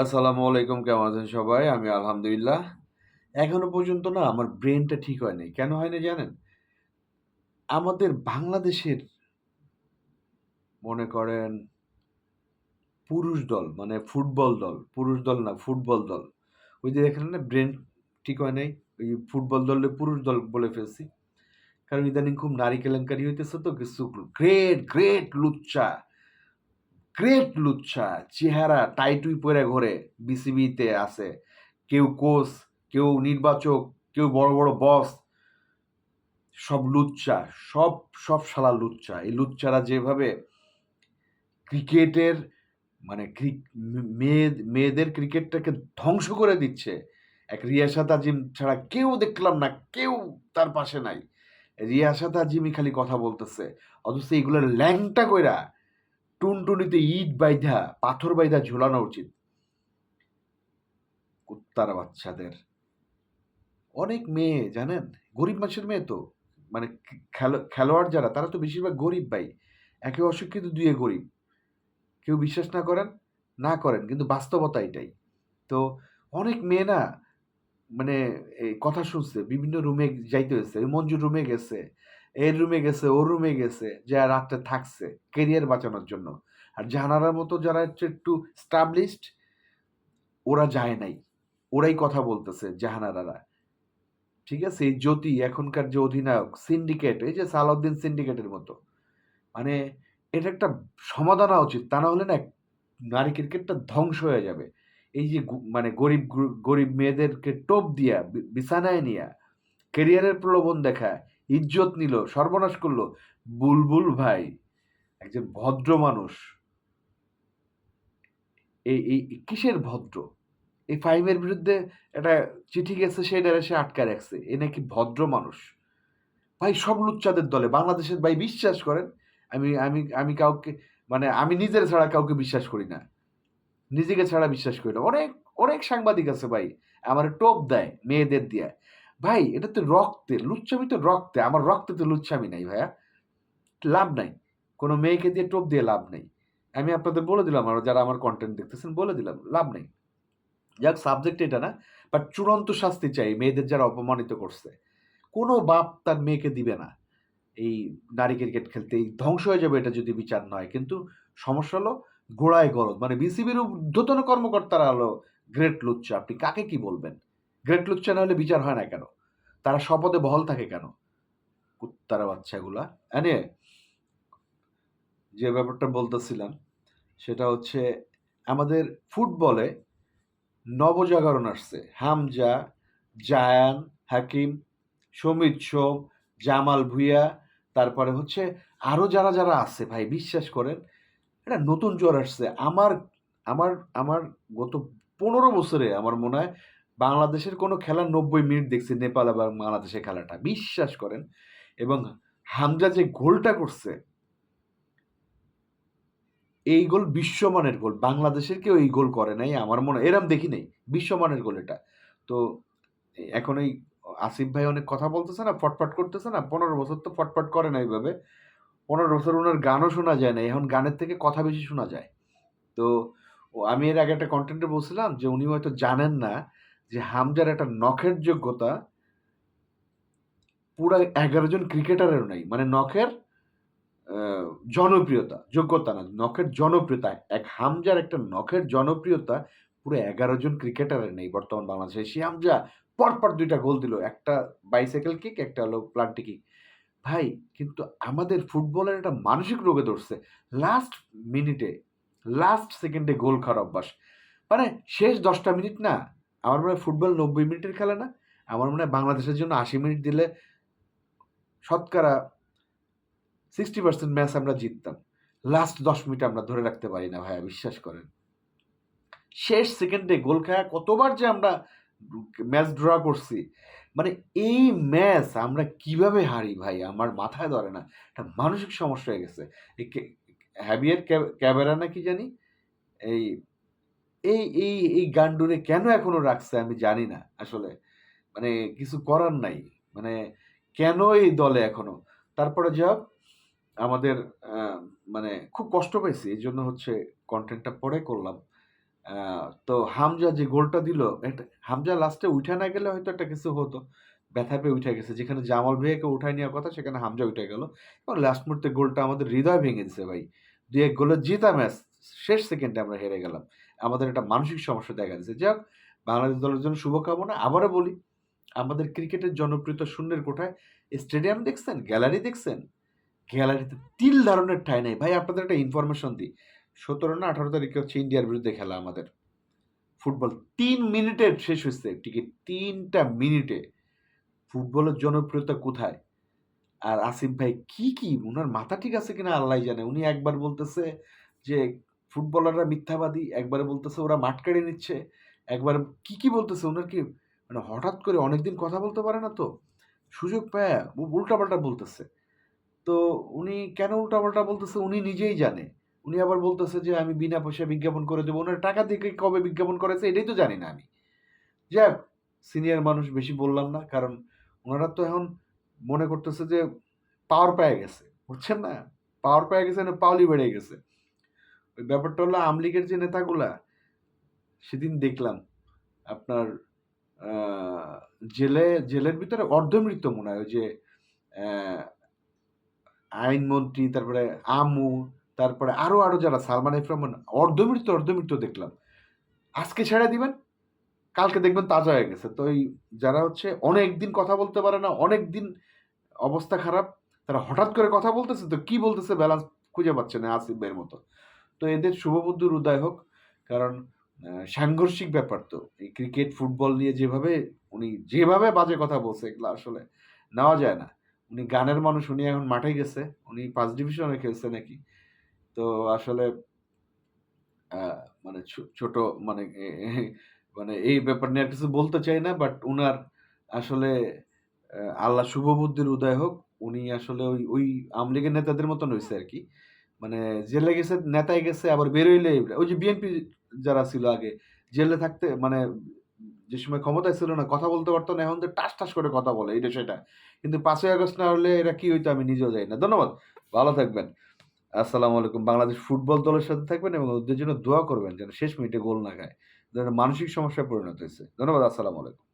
আসসালামু আলাইকুম কেমন আছেন সবাই? আমি আলহামদুলিল্লাহ। এখনও পর্যন্ত না আমার ব্রেনটা ঠিক হয় নাই। কেন হয় নাই জানেন? আমাদের বাংলাদেশের মনে করেন পুরুষ দল মানে ফুটবল দল, পুরুষ দল না ফুটবল দল। ওই যে দেখলেন না ব্রেন ঠিক হয় নাই। ওই ফুটবল দলে পুরুষ দল বলে ফেলছি। কারণ ইদানিং খুব নারী কেলেঙ্কারি হইতেছে তো কিছু গ্রেট, গ্রেট লুচ্চা, গ্রেট লুচ্চা চেহারা টাই-টুই পইরা ঘোরে বিসিবিতে আছে। কেউ কোচ, কেউ নির্বাচক, কেউ বড়, বড় বস। সব লুচ্চা, সব, সব শালা লুচ্চা। এই লুচ্চারা যেভাবে ক্রিকেটের মানে মেয়ে মেয়েদের ক্রিকেটটাকে ধ্বংস করে দিচ্ছে। এক রিয়াসাত আজিম ছাড়া কেউ দেখলাম না, কেউ তার পাশে নাই। রিয়াসাত আজিমই খালি কথা বলতেছে। অথচ এগুলার ল্যাংটা কইরা টুনটুনিতে ইট বাইধা, পাথর বাইধা ঝুলানো উচিত। কুত্তার বাচ্চাদের। অনেক মেয়ে জানেন? গরিব মানুষের মেয়ে তো। মানে খেলো খেলোয়াড় যারা তারা তো বেশিরভাগ গরিব ভাই। একে অশিক্ষিত, দুইয়ে গরিব। কেউ বিশ্বাস না করেন, না করেন। কিন্তু বাস্তবতা এটাই। তো অনেক মেয়ে না মানে কথা শুনছে, বিভিন্ন রুমে যাইতে হয়েছে মঞ্জুর রুমে গেছে, এর রুমে গেছে, ওর রুমে গেছে, যায়া রাত্রে থাকছে কেরিয়ার বাঁচানোর জন্য। আর জাহানারার মতো যারা হচ্ছে একটু established ওরা যায় নাই। ওরাই কথা বলতেছে জাহানারারা। ঠিক আছে? এই জ্যোতি এখনকার যে অধিনায়ক সিন্ডিকেট এই যে সালাউদ্দিন সিন্ডিকেটের মতো। মানে এটা একটা সমাধান উচিত। তা না হলে না নারী ক্রিকেটটা ধ্বংস হয়ে যাবে। এই যে মানে গরিব গরিব মেয়েদেরকে টোপ দিয়া বিছানায় নিয়া কেরিয়ারের প্রলোভন দেখায়, ইজ্জত নিল, সর্বনাশ করল বুলবুল ভাই একজন ভদ্র মানুষ। এই এই কিসের ভদ্র? এই ফাহিমের বিরুদ্ধে একটা চিঠি গেছে সেটারে সে আটকায় রাখছে। এ নাকি ভদ্র মানুষ। ভাই সব লুচ্চাদের দলে বাংলাদেশের ভাই বিশ্বাস করেন আমি আমি আমি কাউকে মানে আমি নিজের ছাড়া কাউকে বিশ্বাস করি না। নিজেকে ছাড়া বিশ্বাস করি না। অনেক, অনেক সাংবাদিক আছে ভাই। আমার টোপ দেয় মেয়েদের দিয়া। ভাই এটা তো রক্তে, লুচ্চামি তো রক্তে। আমার রক্তে তো লুচ্চামি নাই ভাইয়া। লাভ নাই। কোনো মেয়েকে দিয়ে টোপ দিয়ে লাভ নাই। আমি আপনাদের বলে দিলাম আর যারা আমার কন্টেন্ট দেখতেছেন বলে দিলাম, লাভ নেই যাক সাবজেক্ট এটা না। বাট চূড়ান্ত শাস্তি চাই মেয়েদের যারা অপমানিত করছে। কোনো বাপ তার মেয়েকে দিবে না। এই নারী ক্রিকেট খেলতে এই ধ্বংস হয়ে যাবে এটা যদি বিচার না হয়। কিন্তু সমস্যা হলো গোড়ায় গলদ। মানে বিসিবির ঊর্ধ্বতন কর্মকর্তারা হলো গ্রেট লুচ্চা। আপনি কাকে কি বলবেন? গ্রেট লুচ্চা না হলে বিচার হয় না কেন? তারা শপথে বহল থাকে কেন? কুত্তারা বাচ্চাগুলা। এনিওয়ে যে ব্যাপারটা বলতেছিলাম সেটা হচ্ছে আমাদের ফুটবলে নবজাগরণ আসছে। হামজা, জায়ান, হাকিম, সমিত সোম, জামাল ভুঁইয়া, তারপরে হচ্ছে আরও যারা, যারা আছে ভাই বিশ্বাস করেন এটা নতুন জোয়ার আসছে। আমার আমার আমার গত ১৫ বছরে আমার মনে হয় বাংলাদেশের কোনো খেলা ৯০ মিনিট দেখছি নেপাল এবং বাংলাদেশের খেলাটা। বিশ্বাস করেন এবং হামজা যে গোলটা করছে এই গোল বিশ্বমানের গোল। বাংলাদেশের কেউ এই গোল করে নাই। আমার মনে হয় এরকম দেখি নাই। বিশ্বমানের গোল এটা। তো এখন এই আসিফ ভাই অনেক কথা বলতেছে না, ফটফট করতেছে না। ১৫ বছর তো ফটফট করে না এইভাবে। ১৫ বছর উনার গানও শোনা যায় না। এখন গানের থেকে কথা বেশি শোনা যায়। তো আমি এর আগে একটা কন্টেন্টে বলছিলাম যে উনি হয়তো জানেন না যে হামজার একটা নখের যোগ্যতা পুরা ১১ জন ক্রিকেটারেরও নাই। মানে নখের জনপ্রিয়তা, যোগ্যতা না, নখের জনপ্রিয়তা। এক হামজার একটা নখের জনপ্রিয়তা পুরো ১১ জন ক্রিকেটারের নেই বর্তমান বাংলাদেশে। সেই হামজা পরপর ২ টা গোল দিল। একটা বাইসাইকেল কিক, একটা হলো প্লান্টি কিক। ভাই কিন্তু আমাদের ফুটবলের একটা মানসিক রোগে ধরছে। লাস্ট মিনিটে, লাস্ট সেকেন্ডে গোল খাওয়ার অভ্যাস। মানে শেষ দশটা মিনিট না, আমার মনে হয় ফুটবল ৯০ মিনিটের খেলা না? আমার মনে হয় বাংলাদেশের জন্য ৮০ মিনিট দিলে শতকরা 60% ম্যাচ আমরা জিততাম। লাস্ট ১০ মিনিট আমরা ধরে রাখতে পারি না ভাইয়া, বিশ্বাস করেন। শেষ সেকেন্ডে গোল খায়া কতবার যে আমরা ম্যাচ ড্র করছি। মানে এই ম্যাচ আমরা কীভাবে হারি ভাই, আমার মাথায় ধরে না। একটা মানসিক সমস্যা হয়ে গেছে। হ্যাভিয়ার ক্যাবেরা না কি জানি? এই এই এই এই গান্ডুরে কেন এখনও রাখছে আমি জানি না আসলে। মানে কিছু করার নাই। মানে কেন এই দলে এখনও? তারপরে যাই হোক আমাদের মানে খুব কষ্ট পাইছি। এই জন্য হচ্ছে কন্টেন্টটা পরে করলাম। তো হামজা যে গোলটা দিল, হামজা লাস্টে উঠে না গেলে হয়তো একটা কিছু হতো। ব্যথা পেয়ে উঠে গেছে। যেখানে জামাল ভাইয়াকে উঠায় নেওয়ার কথা সেখানে হামজা উঠে গেল। এবং লাস্ট মুহূর্তে গোলটা আমাদের হৃদয় ভেঙে দিছে ভাই। ২-১ গোলে জিতা ম্যাচ। শেষ সেকেন্ডে আমরা হেরে গেলাম। আমাদের একটা মানসিক সমস্যা দেখা দিছে। যাক বাংলাদেশ দলের জন্য শুভকামনা। আবারও বলি, আমাদের ক্রিকেটের জনপ্রিয়তা শূন্যের কোঠায়। স্টেডিয়াম দেখছেন? গ্যালারি দেখছেন? গ্যালারিতে তিল ধারণের ঠাঁই নেই ভাই আপনাদের একটা ইনফরমেশন দিই। ১৭ না ১৮ তারিখে হচ্ছে ইন্ডিয়ার বিরুদ্ধে খেলা আমাদের। ফুটবল তিন মিনিটে শেষ হয়েছে টিকিট। ৩ টা মিনিটে। ফুটবলের জনপ্রিয়তা কোথায়? আর আসিফ ভাই কি, কি ওনার মাথা ঠিক আছে কিনা আল্লাহই জানে। উনি একবার বলতেছে যে ফুটবলাররা মিথ্যাবাদী, একবারে বলতেছে ওরা মাঠ কেড়ে নিচ্ছে। একবার কি, কি বলতেছে ওনার কি মানে হঠাৎ করে অনেকদিন কথা বলতে পারে না তো। সুযোগ পায়া উল্টাপাল্টা বলতেছে। তো উনি কেন উল্টাপাল্টা বলতেছে উনি নিজেই জানে। উনি আবার বলতেছে যে আমি বিনা পয়সায় বিজ্ঞাপন করে দেব। ওনার টাকা দিয়ে কবে বিজ্ঞাপন করেছে এটাই তো জানি না আমি। যাই সিনিয়র মানুষ বেশি বললাম না। কারণ ওনারা তো এখন মনে করতেছে যে পাওয়ার পেয়ে গেছে। বুঝছেন না? পাওয়ার পেয়ে গেছে না পাওলি বেড়ে গেছে। ব্যাপারটা হলো আওয়ামী লীগের যে নেতাগুলা সেদিন দেখলাম আপনার জেলে জেলের ভিতরে অর্ধমৃত মনে হয় যে আইনমন্ত্রী, তারপরে আমু, তারপরে আরও, আরও যারা সালমান এফ অর্ধমৃত অর্ধমৃত্যু দেখলাম। আজকে ছেড়ে দিবেন, কালকে দেখবেন তাজা হয়ে গেছে। তো এই যারা হচ্ছে অনেক দিন কথা বলতে পারে না, অনেক দিন অবস্থা খারাপ, তারা হঠাৎ করে কথা বলতেছে তো কি বলতেছে ব্যালেন্স খুঁজে পাচ্ছে না আসিফ ভাইয়ের মতো। তো এদের শুভবুদ্ধির উদয় হোক। কারণ সাংঘর্ষিক ব্যাপার তো। এই ক্রিকেট, ফুটবল নিয়ে যেভাবে উনি যেভাবে বাজে কথা বলছে এগুলা আসলে নেওয়া যায় না। উনি গানের মানুষ, উনি এখন মাঠে গেছে। উনি পাঁচ ডিভিশনে খেলছে নাকি। তো আসলে মানে ছোট মানে মানে এই ব্যাপার নিয়ে কিছু বলতে চাই না। বাট উনার আসলে আল্লাহ শুভবুদ্ধির উদয় হোক। উনি আসলে ওই, ওই আওয়ামী লীগের নেতাদের মতন হয়েছে আর আরকি। মানে জেলে গেছে, নেতায় গেছে আবার বেরোইলে ওই যে বিএনপি যারা ছিল আগে, জেলে থাকতে মানে যে সময় ক্ষমতায় ছিল না, কথা বলতে পারত না, এখন তো টাস, টাস করে কথা বলে এটা সেটা। কিন্তু পাঁচই আগস্ট না হলে এরা কি হইতো আমি নিজেও যাই না। ধন্যবাদ। ভালো থাকবেন। আসসালামু আলাইকুম। বাংলাদেশ ফুটবল দলের সাথে থাকবেন এবং ওদের জন্য দোয়া করবেন যেন শেষ মিনিটে গোল না খায়। মানসিক সমস্যায় পরিণত হয়েছে ধন্যবাদ। আসসালামু আলাইকুম।